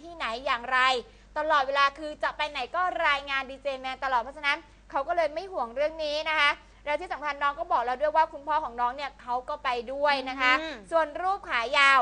ที่ไหนอย่างไร ตลอดเวลาคือจะไปไหนก็รายงานดีเจแมนตลอดเพราะฉะนั้นเขาก็เลยไม่ห่วงเรื่องนี้นะคะแล้วที่สำคัญน้องก็บอกแล้วด้วยว่าคุณพ่อของน้องเนี่ยเขาก็ไปด้วยนะคะอืมส่วนรูปขายาว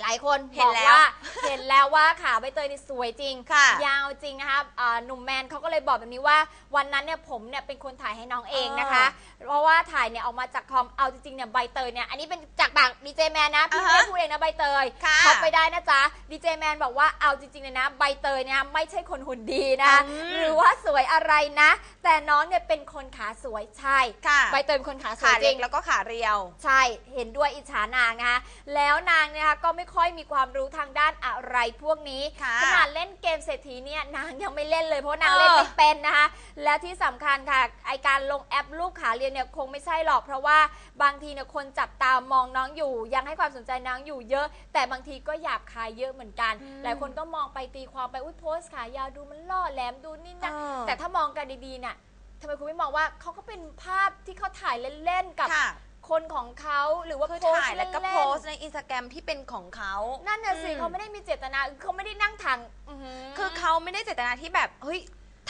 หลายคนเห็บนอกแล้วว่า เห็นแล้วว่าขาใบเตยนี่สวยจริง ค่ะยาวจริงนะคะอ่าหนุ่มแมนเขาก็เลยบอกแบบนี้ว่า วันนั้นเนี่ยผมเนี่ยเป็นคนถ่ายให้น้องเองนะคะ เพราะว่าถ่ายเนี่ยออกมาจากคอม เอาจริงๆเนี่ยใบเตยเนี่ย อันนี้เป็นจากปากดีเจแมนนะพี่ไม่ได้พูดเองนะใบเตยค่ะเขาไปได้นะจ๊ะดีเจแมนบอกว่าเอาจริงๆเลยนะใบเตยเนี่ยไม่ใช่คนหุ่นดีนะคะอืม หรือว่าสวยอะไรนะแต่น้องเนี่ยเป็นคนขาสวยใช่ค่ะใบเตยเป็นคนขาสวขายจเล็ริกง แล้วก็ขาเรียว ใช่เห็นด้วยอิจฉานางนะคะแล้วนางเนี่ยนะคะก็ไม่ค่อยมีความรู้ทางด้านอะไรพวกนี้ค่ะขนาดเล่นเกมเศรษฐีเนี่ยนางยังไม่เล่นเลยเพราะนางเออเล่นไม่เป็นนะคะและที่สำคัญค่ะไอการลงแอปรูปขาเรียนเนี่ยคงไม่ใช่หรอก เพราะว่าบางทีเนี่ยคนจับตามองน้องอยู่ ยังให้ความสนใจน้องอยู่เยอะ แต่บางทีก็หยาบคายเยอะเหมือนกันอืมหลายคนก็มองไปตีความไปอุ้ยโพสต์ขายาวดูมันล่อแหลมดูนี่นะ เออ แต่ถ้ามองกันดีๆเนี่ย ทำไมคุณไม่มองว่าเขาก็เป็นภาพที่เขาถ่ายเล่นๆกับค่ะ คนของเขาหรือว่าคือโพสถ่ายต์แล้วก็เล่โพนสต์ในอินสตาแกรมที่เป็นของเขาๆนั่นน่ะสิอืมเขาไม่ได้มีเจตนาเขาไม่ได้นั่งทางอื้อหื คือเขาไม่ได้เจตนาที่แบบเฮ้ย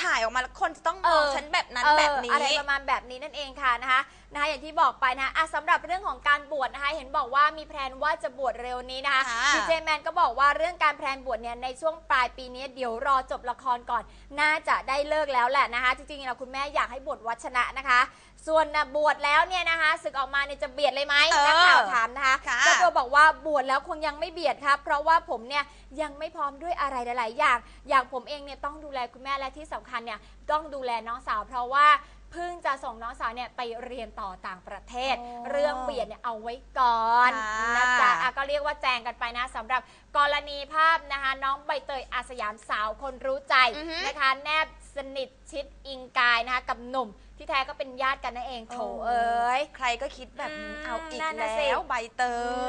ถ่ายออกมาแล้วคนจะต้องมเอองอฉันแบบนั้นเออแบบนี้ อะไรประมาณแบบนี้นั่นเองค่ะนะคะนะคะอย่างที่บอกไปนะอะสำหรับเรื่องของการบวชนะคะเห็นบอกว่ามีแพลนว่าจะบวชเร็วนี้นะคะค่ะดีเจแมนก็บอกว่าเรื่องการแพลนบวชเนี่ยในช่วงปลายปีนี้เดี๋ยวรอจบละครก่อน น่าจะได้เลิกแล้วแหละนะคะ จริงๆเราคุณแม่อยากให้บวชวัดชนะนะคะ ส่วนนะบวชแล้วเนี่ยนะคะศึกออกมาเนี่ยจะเบียดเลยไหมเออนักข่าวถามนะคะค่ะ เจ้าตัวบอกว่าบวชแล้วคงยังไม่เบียดครับ เพราะว่าผมเนี่ยยังไม่พร้อมด้วยอะไรหลาย ๆ อย่าง อย่างผมเองเนี่ยต้องดูแลคุณแม่และที่สำคัญเนี่ยต้องดูแลน้องสาว เพราะว่าเพิ่งจะส่งน้องสาวเนี่ยไปเรียนต่อต่างประเทศโอ้เรื่องเบียดเนี่ยเอาไว้ก่อนค่ะ นะจ๊ะอะก็เรียกว่าแจงกันไปนะสำหรับกรณีภาพนะคะ น้องใบเตยอาสยามสาวคนรู้ใจ อือฮึนะคะแนบสนิทชิดอิงกายนะคะกับหนุ่ม ที่แท้ก็เป็นญาติกันนั่นเองโถโอ้เอ้ย ใครก็คิดแบบนี้อืมเอาอีกนั่นน่ะสิ แล้วใบเต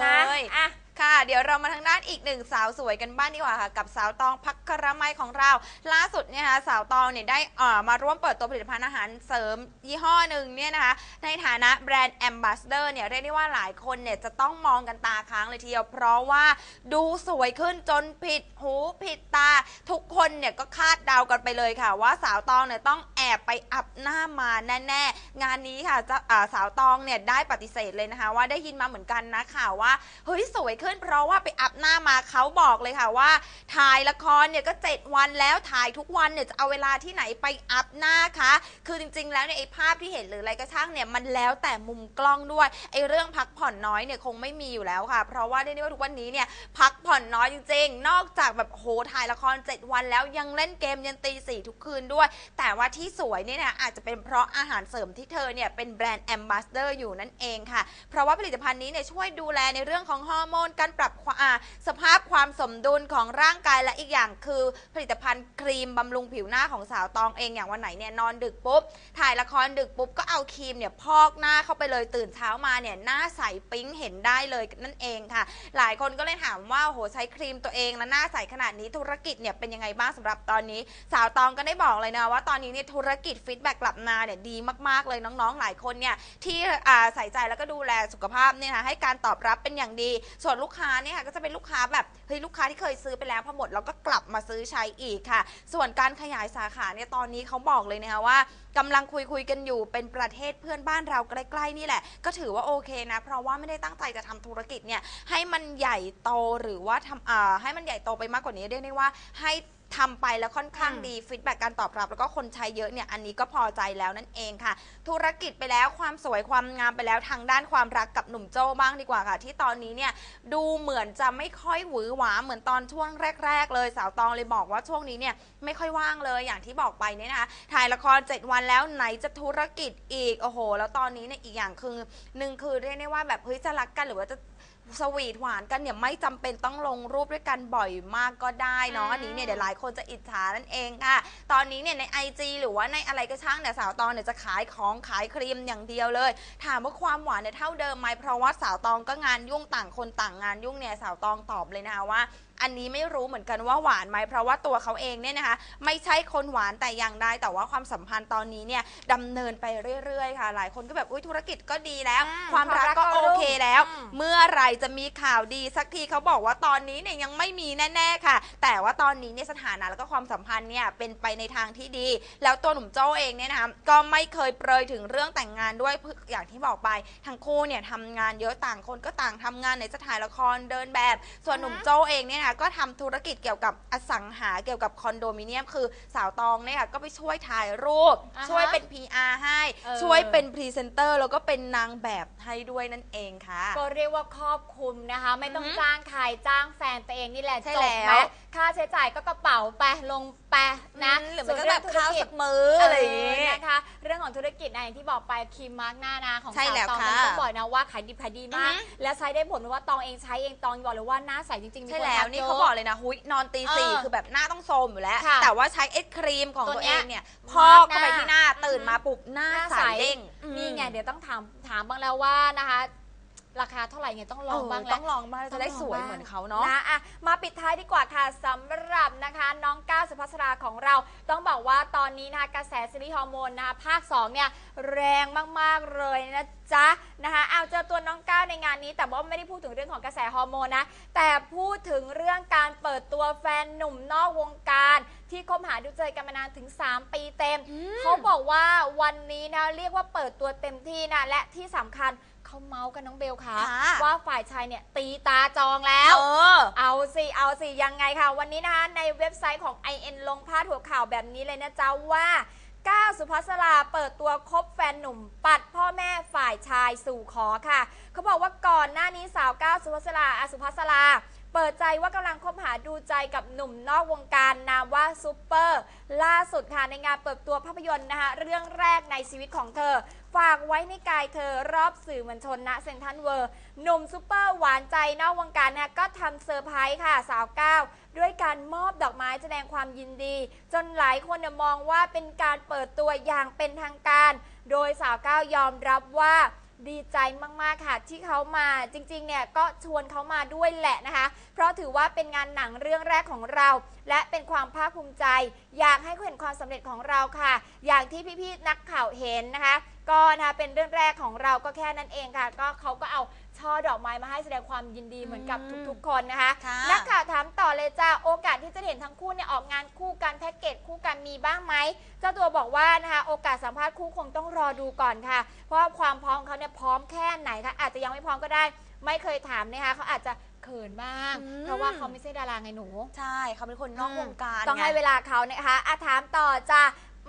นะย อะ ค่ะ เดี๋ยวเรามาทางด้านอีกหนึ่งสาวสวยกันบ้างดีกว่าค่ะ กับสาวตองพักครมัยของเรา ล่าสุดเนี่ยนะคะสาวตองเนี่ยได้เอ่อมาร่วมเปิดตัวผลิตภัณฑ์อาหารเสริมยี่ห้อหนึ่งเนี่ยนะคะ ในฐานะแบรนด์แอมบ s สเดอร์เนี่ยเรียกได้ว่าหลายคนเนี่ยจะต้องมองกันตาค้างเลยทีเดียวเพราะว่าดูสวยขึ้นจนผิดหูผิดตา ทุกคนเนี่ยก็คาดเดากันไปเลยค่ะ ว่าสาวตองเนี่ยต้องแอบไปอัพหน้ามาแน่ๆ งานนี้ค่ะจะอ่าสาวตองเนี่ยได้ปฏิเสธเลยนะคะ ว่าได้ยินมาเหมือนกันนะข่าวว่าเฮ้ยสวยขึ้นเพราะว่าไปอัพหน้ามาเขาบอกเลยค่ะว่า ถ่ายละครเนี่ยก็7วันแล้วถ่ายทุกวันเนี่ยจะเอาเวลาที่ไหนไปอัพหน้าคะคือจริง ๆ แล้วเนี่ยไอ้ภาพที่เห็นหรืออะไรก็ช่างเนี่ยมันแล้วแต่มุมกล้องด้วยไอ้เรื่องพักผ่อนน้อยเนี่ยคงไม่มีอยู่แล้วค่ะ เพราะว่าได้ได้ว่าทุกวันนี้เนี่ยพักผ่อนน้อยจริง ๆ นอกจากแบบโหถ่ายละคร 7 วันแล้วยังเล่นเกมยันตีสี่ทุกคืนด้วย แต่ว่าที่สวยเนี่ยนะอาจจะเป็นเพราะอาหารเสริมที่เธอเนี่ยเป็นแบรนด์แอมบ s สเดอร์อยู่นั่นเองค่ะ เพราะว่าผลิตภัณฑ์นี้เนี่ยช่วยดูแลในเรื่องของฮอร์โมนการปรับความสภาพความสมดุลของร่างกายและอีกอย่างคือ ผลิตภัณฑ์ครีมบำรุงผิวหน้าของสาวตองเองอย่างวันไหนเนี่ยนอนดึกปุ๊บ ถ่ายละครดึกปุ๊บก็เอาครีมเนี่ยพอกหน้าเข้าไปเลยตื่นเช้ามาเนี่ยหน้าใสปิ๊งเห็นได้เลยนั่นเองค่ะ หลายคนก็เลยถามว่าโอ้โหใช้ครีมตัวเองแล้วหน้าใสขนาดนี้ธุรกิจเนี่ยเป็นยังไงบ้างสำหรับตอนนี้ สาวตองก็ได้บอกเลยนะว่าตอนนี้เนี่ยธุรกิจฟีดแบ็กกลับมาเนี่ยดีมากๆเลยน้องๆ หลายคนเนี่ยที่อ่าใส่ใจแล้วก็ดูแลสุขภาพเนี่ยนะให้การตอบรับเป็นอย่างดี ส่วนลูกค้าเนี่ยค่ะก็จะเป็นลูกค้าแบบเฮ้ยลูกค้าที่เคยซื้อไปแล้วพอหมดแล้วก็กลับมาซื้อใช้อีกค่ะ ส่วนการขยายสาขาเนี่ยตอนนี้เขาบอกเลยนะคะว่ากำลังคุยคุยกันอยู่เป็นประเทศเพื่อนบ้านเราใกล้ๆนี่แหละ ก็ถือว่าโอเคนะ เพราะว่าไม่ได้ตั้งใจจะทำธุรกิจเนี่ยให้มันใหญ่โตหรือว่าทำอ่าให้มันใหญ่โตไปมากกว่านี้เรียกได้ว่าให้ ทำไปแล้วค่อนข้างอืมดีฟีดแบ็กการตอบรับ แล้วก็คนใช้เยอะเนี่ยอันนี้ก็พอใจแล้วนั่นเองค่ะ ธุรกิจไปแล้วความสวยความงามไปแล้วทางด้านความรักกับหนุ่มโจ้บ้างดีกว่าค่ะ ที่ตอนนี้เนี่ยดูเหมือนจะไม่ค่อยหวือหวาเหมือนตอนช่วงแรก ๆ เลยสาวตองเลยบอกว่าช่วงนี้เนี่ยไม่ค่อยว่างเลยอย่างที่บอกไปเนี่ยนะคะถ่ายละคร 7 วันแล้วไหนจะธุรกิจอีกโอ้โห แล้วตอนนี้เนี่ยอีกอย่างคือหนึ่งคือเรียกได้ว่าแบบเฮ้ยจะรักกันหรือว่าจะ สวีทหวานกันเนี่ยไม่จำเป็นต้องลงรูปด้วยกันบ่อยมากก็ได้เนาะอันนี้เนี่ยเดี๋ยวหลายคนจะอิจฉานั่นเองค่ะ ตอนนี้เนี่ยใน IG หรือว่าในอะไรก็ช่างเนี่ยสาวตองเนี่ยจะขายของขายครีมอย่างเดียวเลย ถามว่าความหวานเนี่ยเท่าเดิมไหมเพราะว่าสาวตองก็งานยุ่งต่างคนต่างงานยุ่งเนี่ยสาวตองตอบเลยนะคะว่า อันนี้ไม่รู้เหมือนกันว่าหวานไหมเพราะว่าตัวเขาเองเนี่ยนะคะไม่ใช่คนหวานแต่อย่างใดแต่ว่าความสัมพันธ์ตอนนี้เนี่ยดำเนินไปเรื่อยๆค่ะ หลายคนก็แบบอุ้ยธุรกิจก็ดีแล้วอืมความรักก็ความรักก็โอเคแล้วอืมเมื่อไหรจะมีข่าวดีสักทีเขาบอกว่าตอนนี้เนี่ยยังไม่มีแน่ๆค่ะ แต่ว่าตอนนี้เนี่ยสถานะแล้วก็ความสัมพันธ์เนี่ยเป็นไปในทางที่ดี แล้วตัวหนุ่มโจ้เองเนี่ยนะคะก็ไม่เคยเปรยถึงเรื่องแต่งงานด้วยเพื่ออย่างที่บอกไปทั้งคู่เนี่ยทำงานเยอะต่างคนก็ต่างทำงานในสถานละครเดินแบบ ส่วนหนุ่มโจ้เองเนี่ยนะคะก็ทำธุรกิจเกี่ยวกับอสังหาเกี่ยวกับคอนโดมิเนียม คือสาวตองเนี่ยค่ะก็ไปช่วยถ่ายรูป อ่าฮะช่วยเป็น PR ให้ เออ ช่วยเป็นพรีเซนเตอร์แล้วก็เป็นนางแบบให้ด้วยนั่นเองค่ะ ก็เรียกว่าครอบคลุมนะคะ ไม่ต้องอือฮึจ้างใครจ้างแฟนตัวเองนี่แหละใช่จบแล้วไหมค่าใช้จ่ายก็กระเป๋าไปลง ไปนะอืมหรือมันก็ส่วนแบบเรื่ข้าวธุรกิสัจกมื้ออะไรอย่างงี้เนะคะ เรื่องของธุรกิจนะอย่างที่บอกไปครีมมาร์กหน้านะของใช่สาวแล้วตองค่ะนั้นต้องบอกนะว่าขายดิบขายดีมากอือฮึและใช้ได้ผลเพราะว่าตองเองใช้เองตองบอกเลยว่าหน้าใสจริงๆมีใช่คนแล้วทันี่ยะเขาบอกเลยนะหุยนอนตีสี่เออคือแบบหน้าต้องโทรมอยู่แล้วค่ะแต่ว่าใช้เอ็ดครีมของตัวตัวเนี้เอยงเนี่ยพมาอร์กกหน้าเข้าไปที่หน้าตื่นอือฮึมาปุ๊บหน้าหน้าใสใสเด้งนี่ไงเดี๋ยวต้องถามถามบ้างแล้วว่านะคะ ราคาเท่าไหร่ไงต้องลองบ้างเออแล้ต้วองลองบ้างจะได้สวยเหมือนเขาเนาะนะอะมาปิดท้ายดีกว่าค่ะสำหรับนะคะน้องก้าวสุภัสราของเรา ต้องบอกว่าตอนนี้นะคะกระแสซีรีส์ฮอร์โมนนะคะภาค2เนี่ยแรงมากๆเลยนะจ๊ะนะคะเอาเจอตัวน้องก้าวในงานนี้ แต่ว่าไม่ได้พูดถึงเรื่องของกระแสฮอร์โมนนะแต่พูดถึงเรื่องการเปิดตัวแฟนหนุ่มนอกวงการที่คบหาดูใจกันมานานถึง 3 ปีเต็มอืมเขาบอกว่าวันนี้นะเรียกว่าเปิดตัวเต็มที่นะและที่สำคัญ เขาเมาส์กันน้องเบลค่ะ ค่ะ ว่าฝ่ายชายเนี่ยตีตาจองแล้ว เออ เอาสิเอาสิยังไงค่ะ วันนี้นะคะในเว็บไซต์ของ IN ลงพาดหัวข่าวแบบนี้เลยนะจ๊ะว่าก้าวสุภัสราเปิดตัวคบแฟนหนุ่ม ปัดพ่อแม่ฝ่ายชายสู่ขอค่ะ เขาบอกว่าก่อนหน้านี้สาวก้าวสุภัสราอาสุภัสรา เปิดใจว่ากำลังคบหาดูใจกับหนุ่มนอกวงการนามว่าซูเปอร์ ล่าสุดค่ะในงานเปิดตัวภาพยนตร์นะคะเรื่องแรกในชีวิตของเธอ ฝากไว้ในกายเธอรอบสื่อมวลชนณเซนทรัลเวิร์หนุ่มซูเปอร์หวานใจนอกวงการนะก็ทำเซอร์ไพรส์ค่ะสาวก้าวด้วยการมอบดอกไม้แสดงความยินดี จนหลายคนมองว่าเป็นการเปิดตัวอย่างเป็นทางการ โดยสาวก้าวยอมรับว่า ดีใจมากๆค่ะ ที่เขามาจริงๆเนี่ยก็ชวนเขามาด้วยแหละนะคะ เพราะถือว่าเป็นงานหนังเรื่องแรกของเรา และเป็นความภาคภูมิใจ อยากให้เขาเห็นความสำเร็จของเราค่ะ อย่างที่พี่ๆนักข่าวเห็นนะคะ ก็นะคะเป็นเรื่องแรกของเราก็แค่นั้นเองค่ะ ก็เขาก็เอา ช่อดอกไม้มาให้แสดงความยินดีเหมือนกับอืมทุกๆ คนนะคะค่ะนักข่าวถามต่อเลยจ้าโอกาสที่จะเห็นทั้งคู่เนี่ยออกงานคู่กันแพ็กเกจคู่กันมีบ้างไหมเจ้าตัวบอกว่านะคะโอกาสสัมภาษณ์คู่คงต้องรอดูก่อนค่ะ เพราะว่าความพร้อมของเขาเนี่ยพร้อมแค่ไหนคะอาจจะยังไม่พร้อมก็ได้ ไม่เคยถามนะคะเขาอาจจะเขินบ้าง อืม เพราะว่าเขาไม่ใช่ดาราไงหนู ใช่เขาเป็นคนนอกวงการต้องให้ไง เวลาเขานะคะอะถามต่อจ้า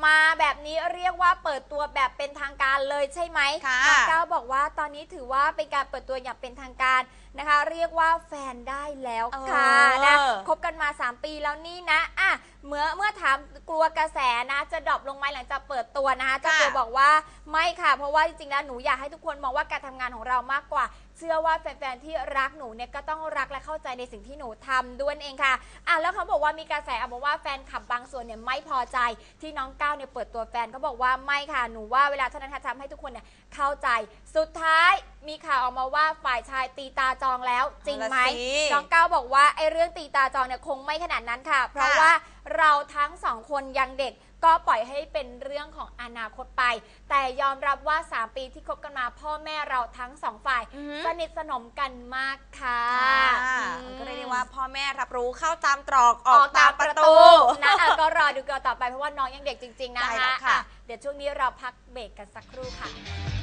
มาแบบนี้เรียกว่าเปิดตัวแบบเป็นทางการเลยใช่ไหมค่ะน้องก้าวบอกว่าตอนนี้ถือว่าเป็นการเปิดตัวอย่างเป็นทางการนะคะ เรียกว่าแฟนได้แล้วค่ะเออ นะคบกันมา 3 ปีแล้วนี่นะอะเมื่อเมื่อถามกลัวกระแสนะ จะดรอปลงไหมหลังจากเปิดตัวนะคะเจ้าตัวบอกว่าไม่ค่ะ เพราะว่าจริงๆแล้วหนูอยากให้ทุกคนมองว่าการทำงานของเรามากกว่า เชื่อว่าแฟนๆที่รักหนูเนี่ยก็ต้องรักและเข้าใจในสิ่งที่หนูทำด้วยนั่นเองค่ะอะแล้วเขาบอกว่ามีกระแสอะบอกว่าแฟนคลับบางส่วนเนี่ยไม่พอใจที่น้องก้าวเนี่ยเปิดตัวแฟนเขาบอกว่าไม่ค่ะหนูว่าเวลาเท่านั้นค่ะทำให้ทุกคนเนี่ยเข้าใจสุดท้ายมีข่าวออกมาว่าฝ่ายชายตีตาจองแล้วจริงไหมเอาละสิ น้องก้าวบอกว่าไอ้เรื่องตีตาจองเนี่ยคงไม่ขนาดนั้นค่ะ เพราะว่าเราทั้งสองคนยังเด็ก ก็ปล่อยให้เป็นเรื่องของอนาคตไป แต่ยอมรับว่า 3 ปีที่คบกันมาพ่อแม่เราทั้งสองฝ่าย อือหือ สนิทสนมกันมากค่ะค่ะอืม ก็เรียกได้ว่าพ่อแม่รับรู้เข้าตามตรอกออออกกตาตามมปประระตูตู นะอะก็รอดูกันต่อไปเพราะว่าน้องยังเด็กจริง ๆ นะใช่แล้คะวค่ะ อะ เดี๋ยวช่วงนี้เราพักเบรกกันสักครู่ค่ะ